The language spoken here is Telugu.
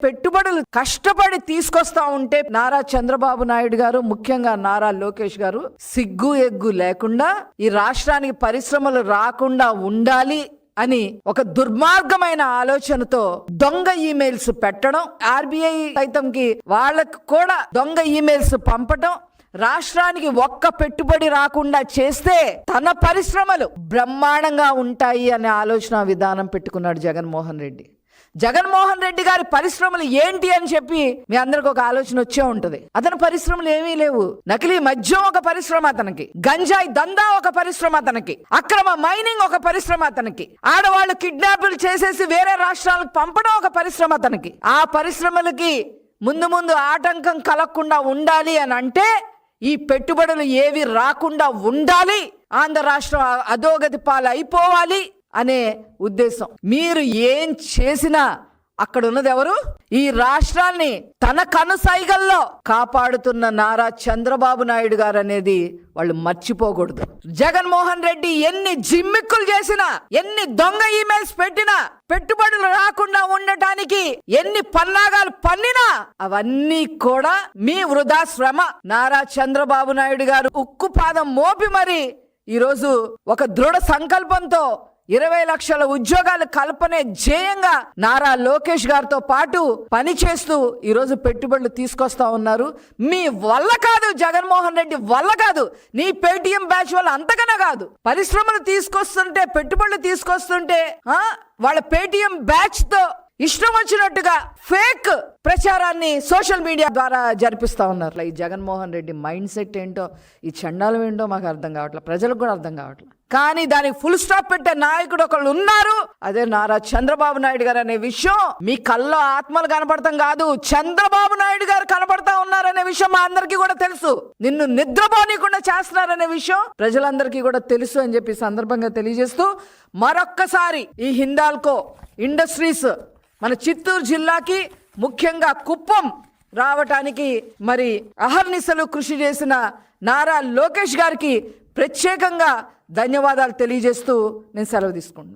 పెట్టుబడులు కష్టపడి తీసుకొస్తా ఉంటే నారా చంద్రబాబు నాయుడు గారు ముఖ్యంగా నారా లోకేష్ గారు సిగ్గు ఎగ్గు లేకుండా ఈ రాష్ట్రానికి పరిశ్రమలు రాకుండా ఉండాలి అని ఒక దుర్మార్గమైన ఆలోచనతో దొంగ ఈమెయిల్స్ పెట్టడం ఆర్బీఐ సైతంకి వాళ్ళకు కూడా దొంగ ఈమెయిల్స్ పంపటం రాష్ట్రానికి ఒక్క పెట్టుబడి రాకుండా చేస్తే తన పరిశ్రమలు బ్రహ్మాండంగా ఉంటాయి అనే ఆలోచన విధానం పెట్టుకున్నాడు జగన్మోహన్ రెడ్డి. జగన్మోహన్ రెడ్డి గారి పరిశ్రమలు ఏంటి అని చెప్పి మీ అందరికి ఒక ఆలోచన వచ్చే ఉంటది. అతని పరిశ్రమలు ఏమీ లేవు. నకిలీ మద్యం ఒక పరిశ్రమ అతనికి. గంజాయి దందా ఒక పరిశ్రమ అతనికి. అక్రమ మైనింగ్ ఒక పరిశ్రమ అతనికి. ఆడవాళ్ళు కిడ్నాపులు చేసేసి వేరే రాష్ట్రాలకు పంపడం ఒక పరిశ్రమ అతనికి. ఆ పరిశ్రమలకి ముందు ముందు ఆటంకం కలగకుండా ఉండాలి అని అంటే ఈ పెట్టుబడులు ఏవి రాకుండా ఉండాలి. ఆంధ్ర రాష్ట్రం అధోగతి పాలు అయిపోవాలి అనే ఉద్దేశం. మీరు ఏం చేసినా అక్కడ ఉన్నది ఎవరు? ఈ రాష్ట్రాన్ని తన కనుసైగల్లో కాపాడుతున్న నారా చంద్రబాబు నాయుడు గారు అనేది వాళ్ళు మర్చిపోకూడదు. జగన్మోహన్ రెడ్డి ఎన్ని జిమ్మిక్కులు చేసినా ఎన్ని దొంగ ఈమెయిల్స్ పెట్టినా పెట్టుబడులు రాకుండా ఉండటానికి ఎన్ని పన్నాగాలు పన్నినా అవన్నీ కూడా మీ వృధా శ్రమ నారా చంద్రబాబు నాయుడు గారు ఉక్కు పాదం మోపి మరి ఈరోజు ఒక దృఢ సంకల్పంతో ఇరవై లక్షల ఉద్యోగాలు కల్పనే ధ్యేయంగా నారా లోకేష్ గారితో పాటు పని చేస్తూ ఈరోజు పెట్టుబడులు తీసుకొస్తా ఉన్నారు. మీ వల్ల కాదు జగన్మోహన్ రెడ్డి వల్ల కాదు. నీ పేటిఎం బ్యాచ్ వల్ల అంతకన్నా కాదు. పరిశ్రమలు తీసుకొస్తుంటే పెట్టుబడులు తీసుకొస్తుంటే ఆ, వాళ్ళ పేటిఎం బ్యాచ్తో ఇష్టం వచ్చినట్టుగా ఫేక్ ప్రచారాన్ని సోషల్ మీడియా ద్వారా జరిపిస్తా ఉన్నారు. ఈ జగన్మోహన్ రెడ్డి మైండ్ సెట్ ఏంటో ఈ చండాలం ఏంటో మాకు అర్థం కావట్లేదు ప్రజలకు కూడా అర్థం కావట్లేదు కానీ దానికి ఫుల్ స్టాప్ పెట్టే నాయకుడు ఒకళ్ళు ఉన్నారు. అదే నారా చంద్రబాబు నాయుడు గారు అనే విషయం మీ కల్లో ఆత్మలు కనపడతాం కాదు చంద్రబాబు నాయుడు గారు కనపడతా ఉన్నారనే విషయం మా అందరికీ కూడా తెలుసు. నిన్ను నిద్రపోనీయకుండా చేస్తున్నారనే విషయం ప్రజలందరికీ కూడా తెలుసు అని చెప్పి సందర్భంగా తెలియజేస్తూ మరొక్కసారి ఈ హిందాల్కో ఇండస్ట్రీస్ మన చిత్తూరు జిల్లాకి ముఖ్యంగా కుప్పం రావటానికి మరి అహర్నిశలు కృషి చేసిన నారా లోకేష్ గారికి ప్రత్యేకంగా ధన్యవాదాలు తెలియజేస్తూ నేను సెలవు తీసుకుంటున్నాను.